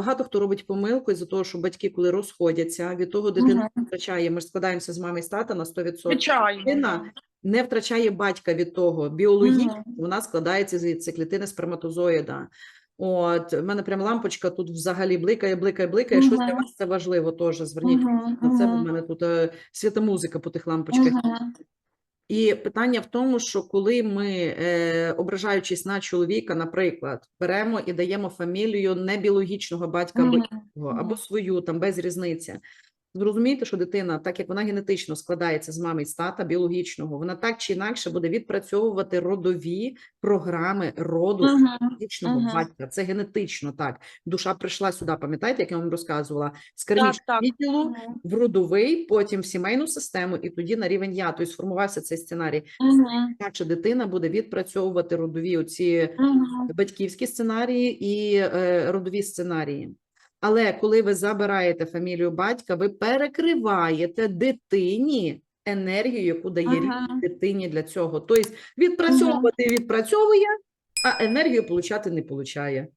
багато хто робить помилку із-за того, що батьки, коли розходяться, від того дитина втрачає. Ми ж складаємося з мами і з тата на 100%. Звичайно. Дитина не втрачає батька від того. Біологічно Мгм. вона складається з з клітини сперматозоїда. От, в мене прям лампочка тут взагалі бликає, бликає, бликає. Щось для вас це важливо теж. Зверніть Мгм, на це, мгм, мене тут е, свята музика по тих лампочках. мгм. І питання в тому, що коли ми, е, ображаючись на чоловіка, наприклад, беремо і даємо фамілію не біологічного батька або свою, там без різниці. Зрозумійте, що дитина, так як вона генетично складається з мами і з тата біологічного, вона так чи інакше буде відпрацьовувати родові програми роду Мгм, біологічного мгм. батька. Це генетично так. Душа прийшла сюди, пам'ятаєте, як я вам розказувала, з кармічного відділу Мгм, в родовий, потім в сімейну систему, і тоді на рівень я. Тобто сформувався цей сценарій. мгм, Інакше дитина буде відпрацьовувати родові оці мгм. батьківські сценарії і е, родові сценарії. Але коли ви забираєте фамілію батька, ви перекриваєте дитині енергію, яку дає ага. Дитині для цього. Тобто відпрацьовувати відпрацьовує, а енергію получати не получає.